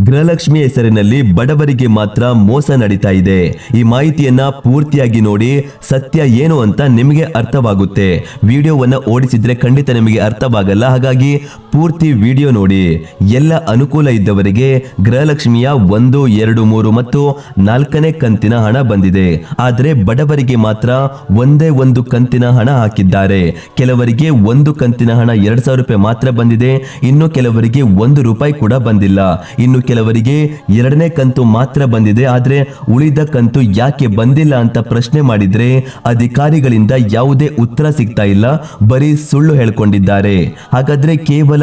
ಗೃಹಲಕ್ಷ್ಮಿ ಹೆಸರಿನಲ್ಲಿ ಬಡವರಿಗೆ ಮಾತ್ರ ಮೋಸ ನಡೀತಾ ಇದೆ. ಈ ಮಾಹಿತಿಯನ್ನ ಪೂರ್ತಿಯಾಗಿ ನೋಡಿ ಸತ್ಯ ಏನು ಅಂತ ನಿಮಗೆ ಅರ್ಥವಾಗುತ್ತೆ. ವಿಡಿಯೋವನ್ನ ಓಡಿಸಿದ್ರೆ ಖಂಡಿತ ನಿಮಗೆ ಅರ್ಥವಾಗಲ್ಲ. ಹಾಗಾಗಿ ಪೂರ್ತಿ ವಿಡಿಯೋ ನೋಡಿ. ಎಲ್ಲ ಅನುಕೂಲ ಇದ್ದವರಿಗೆ ಗೃಹಲಕ್ಷ್ಮಿಯ ಒಂದು, ಎರಡು, ಮೂರು ಮತ್ತು ನಾಲ್ಕನೇ ಕಂತಿನ ಹಣ ಬಂದಿದೆ. ಆದರೆ ಬಡವರಿಗೆ ಮಾತ್ರ ಒಂದೇ ಒಂದು ಕಂತಿನ ಹಣ ಹಾಕಿದ್ದಾರೆ. ಕೆಲವರಿಗೆ ಒಂದು ಕಂತಿನ ಹಣ ಎರಡ್ ಸಾವಿರ ರೂಪಾಯಿ ಮಾತ್ರ ಬಂದಿದೆ. ಇನ್ನು ಕೆಲವರಿಗೆ ಒಂದು ರೂಪಾಯಿ ಕೂಡ ಬಂದಿಲ್ಲ. ಇನ್ನು ಕೆಲವರಿಗೆ ಎರಡನೇ ಕಂತು ಮಾತ್ರ ಬಂದಿದೆ, ಆದರೆ ಉಳಿದ ಕಂತು ಯಾಕೆ ಬಂದಿಲ್ಲ ಅಂತ ಪ್ರಶ್ನೆ ಮಾಡಿದ್ರೆ ಅಧಿಕಾರಿಗಳಿಂದ ಯಾವುದೇ ಉತ್ತರ ಸಿಗ್ತಾ ಇಲ್ಲ, ಬರೀ ಸುಳ್ಳು ಹೇಳ್ಕೊಂಡಿದ್ದಾರೆ. ಹಾಗಾದ್ರೆ ಕೇವಲ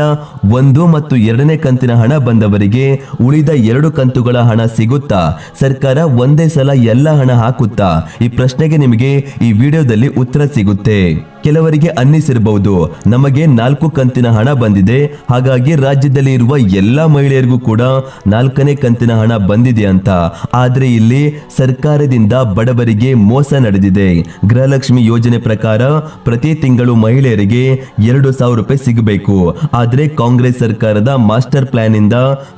ಒಂದು ಮತ್ತು ಎರಡನೇ ಕಂತಿನ ಹಣ ಬಂದವರಿಗೆ ಉಳಿದ ಎರಡು ಕಂತುಗಳ ಹಣ ಸಿಗುತ್ತಾ? ಸರ್ಕಾರ ಒಂದೇ ಸಲ ಎಲ್ಲ ಹಣ ಹಾಕುತ್ತಾ? ಈ ಪ್ರಶ್ನೆಗೆ ನಿಮಗೆ ಈ ವಿಡಿಯೋದಲ್ಲಿ ಉತ್ತರ ಸಿಗುತ್ತೆ. ಕೆಲವರಿಗೆ ಅನ್ನಿಸಿರಬಹುದು. ನಮಗೆ ನಾಲ್ಕು ಕಂತಿನ ಹಣ ಬಂದಿದೆ. ಹಾಗಾಗಿ ರಾಜ್ಯದಲ್ಲಿ ಇರುವ ಎಲ್ಲಾ ಮಹಿಳೆಯರಿಗೂ ಕೂಡ ನಾಲ್ಕನೇ ಕಂತಿನ ಹಣ ಬಂದಿದೆ ಅಂತ. ಆದ್ರೆ ಇಲ್ಲಿ ಸರ್ಕಾರದಿಂದ ಬಡವರಿಗೆ ಮೋಸ ನಡೆದಿದೆ. ಗೃಹಲಕ್ಷ್ಮಿ ಯೋಜನೆ ಪ್ರಕಾರ ಪ್ರತಿ ತಿಂಗಳು ಮಹಿಳೆಯರಿಗೆ ಎರಡು ಸಾವಿರ ರೂಪಾಯಿ ಸಿಗಬೇಕು. ಆದರೆ ಕಾಂಗ್ರೆಸ್ ಸರ್ಕಾರದ ಮಾಸ್ಟರ್ ಪ್ಲಾನ್ ಇಂದ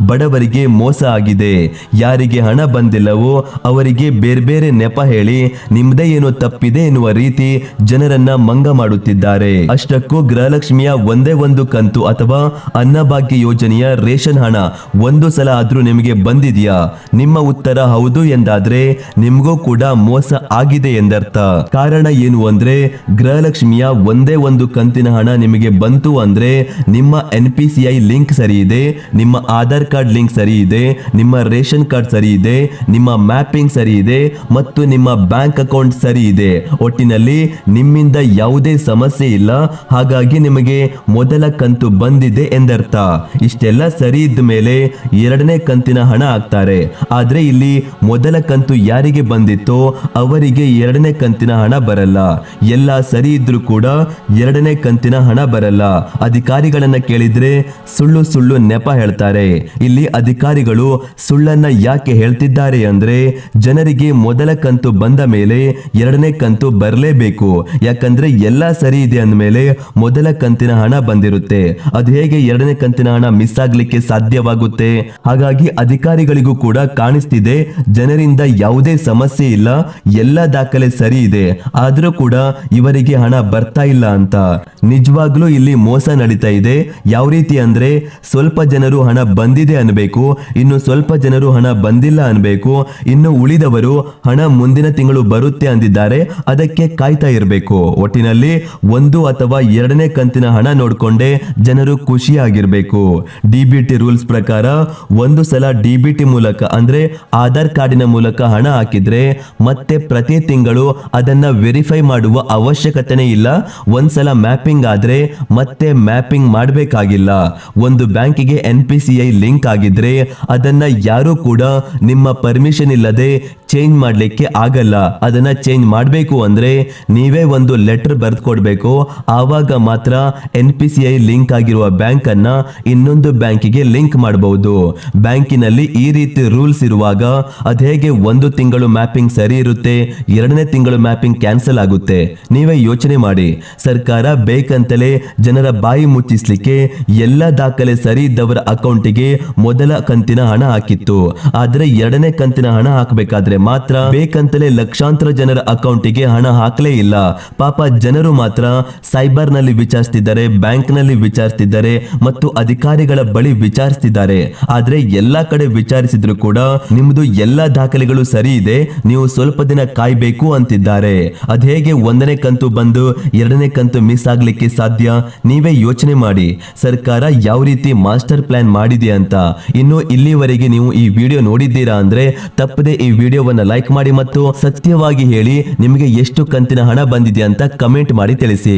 ಬಡವರಿಗೆ ಮೋಸ ಆಗಿದೆ. ಯಾರಿಗೆ ಹಣ ಬಂದಿಲ್ಲವೋ ಅವರಿಗೆ ಬೇರೆ ಬೇರೆ ನೆಪ ಹೇಳಿ, ನಿಮ್ದೇ ಏನೋ ತಪ್ಪಿದೆ ಎನ್ನುವ ರೀತಿ ಜನರನ್ನ ಮಂಗ ಮಾಡುತ್ತಿದ್ದಾರೆ. ಅಷ್ಟಕ್ಕೂ ಗೃಹಲಕ್ಷ್ಮಿಯ ಒಂದೇ ಒಂದು ಕಂತು ಅಥವಾ ಅನ್ನಭಾಗ್ಯ ಯೋಜನೆಯ ರೇಷನ್ ಹಣ ಒಂದು ಸಲ ಆದ್ರೂ ನಿಮಗೆ ಬಂದಿದೆಯಾ? ನಿಮ್ಮ ಉತ್ತರ ಹೌದು ಎಂದಾದ್ರೆ ನಿಮ್ಗೂ ಕೂಡ ಮೋಸ ಆಗಿದೆ ಎಂದರ್ಥ. ಕಾರಣ ಏನು ಅಂದ್ರೆ ಗೃಹಲಕ್ಷ್ಮಿಯ ಒಂದೇ ಒಂದು ಕಂತಿನ ಹಣ ನಿಮಗೆ ಬಂತು ಅಂದ್ರೆ ನಿಮ್ಮ N P C I link ಸರಿ ಇದೆ, ನಿಮ್ಮ ಆಧಾರ್ ಕಾರ್ಡ್ ಲಿಂಕ್ ಸರಿ ಇದೆ, ನಿಮ್ಮ ರೇಷನ್ ಕಾರ್ಡ್ ಸರಿ ಇದೆ, ನಿಮ್ಮ ಮ್ಯಾಪಿಂಗ್ ಸರಿ ಇದೆ ಮತ್ತು ನಿಮ್ಮ ಬ್ಯಾಂಕ್ ಅಕೌಂಟ್ ಸರಿ ಇದೆ. ಒಟ್ಟಿನಲ್ಲಿ ನಿಮ್ಮಿಂದ ಯಾವುದೇ ಸಮಸ್ಯೆ ಇಲ್ಲ, ಹಾಗಾಗಿ ನಿಮಗೆ ಮೊದಲ ಕಂತು ಬಂದಿದೆ ಎಂದರ್ಥ. ಇಷ್ಟೆಲ್ಲ ಸರಿ ಇದ್ದ ಮೇಲೆ ಎರಡನೇ ಕಂತಿನ ಹಣ ಹಾಕ್ತಾರೆ. ಆದ್ರೆ ಇಲ್ಲಿ ಮೊದಲ ಕಂತು ಯಾರಿಗೆ ಬಂದಿತ್ತೋ ಅವರಿಗೆ ಎರಡನೇ ಕಂತಿನ ಹಣ ಬರಲ್ಲ. ಎಲ್ಲ ಸರಿ ಇದ್ರೂ ಕೂಡ ಎರಡನೇ ಕಂತಿನ ಹಣ ಬರಲ್ಲ. ಅಧಿಕಾರಿಗಳನ್ನ ಕೇಳಿದ್ರೆ ಸುಳ್ಳು ಸುಳ್ಳು ನೆಪ ಹೇಳ್ತಾರೆ. ಇಲ್ಲಿ ಅಧಿಕಾರಿಗಳು ಸುಳ್ಳನ್ನ ಯಾಕೆ ಹೇಳ್ತಿದ್ದಾರೆ ಅಂದ್ರೆ ಜನರಿಗೆ ಮೊದಲ ಕಂತು ಬಂದ ಮೇಲೆ ಎರಡನೇ ಕಂತು ಬರಲೇಬೇಕು. ಯಾಕಂದ್ರೆ ಸರಿ ಇದೆ ಅಂದಮೇಲೆ ಮೊದಲ ಕಂತಿನ ಹಣ ಬಂದಿರುತ್ತೆ. ಅದು ಹೇಗೆ ಎರಡನೇ ಕಂತಿನ ಹಣ ಮಿಸ್ ಆಗ್ಲಿಕ್ಕೆ ಸಾಧ್ಯವಾಗುತ್ತೆ? ಹಾಗಾಗಿ ಅಧಿಕಾರಿಗಳಿಗೂ ಕೂಡ ಕಾಣಿಸ್ತಿದೆ, ಜನರಿಂದ ಯಾವುದೇ ಸಮಸ್ಯೆ ಇಲ್ಲ, ಎಲ್ಲ ದಾಖಲೆ ಸರಿ ಇದೆ. ಆದ್ರೂ ಕೂಡ ಇವರಿಗೆ ಹಣ ಬರ್ತಾ ಇಲ್ಲ ಅಂತ. ನಿಜವಾಗ್ಲೂ ಇಲ್ಲಿ ಮೋಸ ನಡೀತಾ ಇದೆ. ಯಾವ ರೀತಿ ಅಂದ್ರೆ ಸ್ವಲ್ಪ ಜನರು ಹಣ ಬಂದಿದೆ ಅನ್ಬೇಕು, ಇನ್ನು ಸ್ವಲ್ಪ ಜನರು ಹಣ ಬಂದಿಲ್ಲ ಅನ್ಬೇಕು, ಇನ್ನು ಉಳಿದವರು ಹಣ ಮುಂದಿನ ತಿಂಗಳು ಬರುತ್ತೆ ಅಂದಿದ್ದಾರೆ, ಅದಕ್ಕೆ ಕಾಯ್ತಾ ಇರಬೇಕು. ಒಟ್ಟಿನಲ್ಲಿ ಒಂದು ಅಥವಾ ಎರಡನೇ ಕಂತಿನ ಹಣ ನೋಡಿಕೊಂಡೇ ಜನರು ಖುಷಿಯಾಗಿರಬೇಕು. ಡಿಬಿಟಿ ರೂಲ್ಸ್ ಪ್ರಕಾರ ಒಂದು ಸಲ ಡಿಬಿಟಿ ಮೂಲಕ ಅಂದ್ರೆ ಆಧಾರ್ ಕಾರ್ಡಿನ ಮೂಲಕ ಹಣ ಹಾಕಿದ್ರೆ ಮತ್ತೆ ಪ್ರತಿ ತಿಂಗಳು ಅದನ್ನ ವೆರಿಫೈ ಮಾಡುವ ಅವಶ್ಯಕತೆನೇ ಇಲ್ಲ. ಒಂದ್ಸಲ ಮ್ಯಾಪಿಂಗ್ ಆದ್ರೆ ಮತ್ತೆ ಮ್ಯಾಪಿಂಗ್ ಮಾಡಬೇಕಾಗಿಲ್ಲ. ಒಂದು ಬ್ಯಾಂಕಿಗೆ N P C I link ಆಗಿದ್ರೆ ಅದನ್ನ ಯಾರು ಕೂಡ ನಿಮ್ಮ ಪರ್ಮಿಷನ್ ಇಲ್ಲದೆ ಚೇಂಜ್ ಮಾಡ್ಲಿಕ್ಕೆ ಆಗಲ್ಲ. ಅದನ್ನ ಚೇಂಜ್ ಮಾಡಬೇಕು ಅಂದ್ರೆ ನೀವೇ ಒಂದು ಲೆಟರ್ ಬರೆದು ಕೊಡಬೇಕು ಆವಾಗ ಮಾತ್ರ N P C I link ಆಗಿರುವ ಬ್ಯಾಂಕ್ ಅನ್ನ ಇನ್ನೊಂದು ಬ್ಯಾಂಕಿಗೆ ಲಿಂಕ್ ಮಾಡಬಹುದು ಬ್ಯಾಂಕಿನಲ್ಲಿ ಈ ರೀತಿ ರೂಲ್ಸ್ ಇರುವಾಗ ಅದ್ ಹೇಗೆ ಒಂದು ತಿಂಗಳು ಮ್ಯಾಪಿಂಗ್ ಸರಿ ಇರುತ್ತೆ, ಎರಡನೇ ತಿಂಗಳು ಮ್ಯಾಪಿಂಗ್ ಕ್ಯಾನ್ಸಲ್ ಆಗುತ್ತೆ. ನೀವೇ ಯೋಚನೆ ಮಾಡಿ. ಸರ್ಕಾರ ಬೇಕಂತಲೇ ಜನರ ಬಾಯಿ ಮುಚ್ಚಿಸ್ಲಿಕ್ಕೆ ಎಲ್ಲ ದಾಖಲೆ ಸರಿ ಇದ್ದವರ ಅಕೌಂಟಿಗೆ ಮೊದಲ ಕಂತಿನ ಹಣ ಹಾಕಿತ್ತು. ಆದರೆ ಎರಡನೇ ಕಂತಿನ ಹಣ ಹಾಕಬೇಕಾದ್ರೆ ಮಾತ್ರ ಬೇಕಂತಲೇ ಲಕ್ಷಾಂತರ ಜನರ ಅಕೌಂಟಿಗೆ ಹಣ ಹಾಕಲೇ ಇಲ್ಲ. ಪಾಪ ಜನರು ಮಾತ್ರ ಸೈಬರ್ನಲ್ಲಿ ವಿಚಾರಿಸ್ತಿದ್ದಾರೆ ಬ್ಯಾಂಕ್ನಲ್ಲಿ ವಿಚಾರಿಸ್ತಿದ್ದಾರೆ ಮತ್ತು ಅಧಿಕಾರಿಗಳ ಬಳಿ ವಿಚಾರಿಸ್ತಿದ್ದಾರೆ. ಆದ್ರೆ ಎಲ್ಲಾ ಕಡೆ ವಿಚಾರಿಸಿದ್ರು ಕೂಡ ನಿಮ್ದು ಎಲ್ಲಾ ದಾಖಲೆಗಳು ಸರಿ ಇದೆ, ನೀವು ಸ್ವಲ್ಪ ದಿನ ಕಾಯ್ಬೇಕು ಅಂತಿದ್ದಾರೆ. ಅದ್ ಹೇಗೆ ಒಂದನೇ ಕಂತು ಬಂದು ಎರಡನೇ ಕಂತು ಮಿಸ್ ಆಗ್ಲಿಕ್ಕೆ ಸಾಧ್ಯ? ನೀವೇ ಯೋಚನೆ ಮಾಡಿ. ಸರ್ಕಾರ ಯಾವ ರೀತಿ ಮಾಸ್ಟರ್ ಪ್ಲಾನ್ ಮಾಡಿದೆ ಅಂತ. ಇನ್ನು ಇಲ್ಲಿವರೆಗೆ ನೀವು ಈ ವಿಡಿಯೋ ನೋಡಿದ್ದೀರಾ ಅಂದ್ರೆ ತಪ್ಪದೆ ಈ ವಿಡಿಯೋವನ್ನ ಲೈಕ್ ಮಾಡಿ ಮತ್ತು ಸತ್ಯವಾಗಿ ಹೇಳಿ ನಿಮಗೆ ಎಷ್ಟು ಕಂತಿನ ಹಣ ಬಂದಿದೆ ಅಂತ ಕಮೆಂಟ್ ಮಾಡಿ ತಿಳಿಸಿ.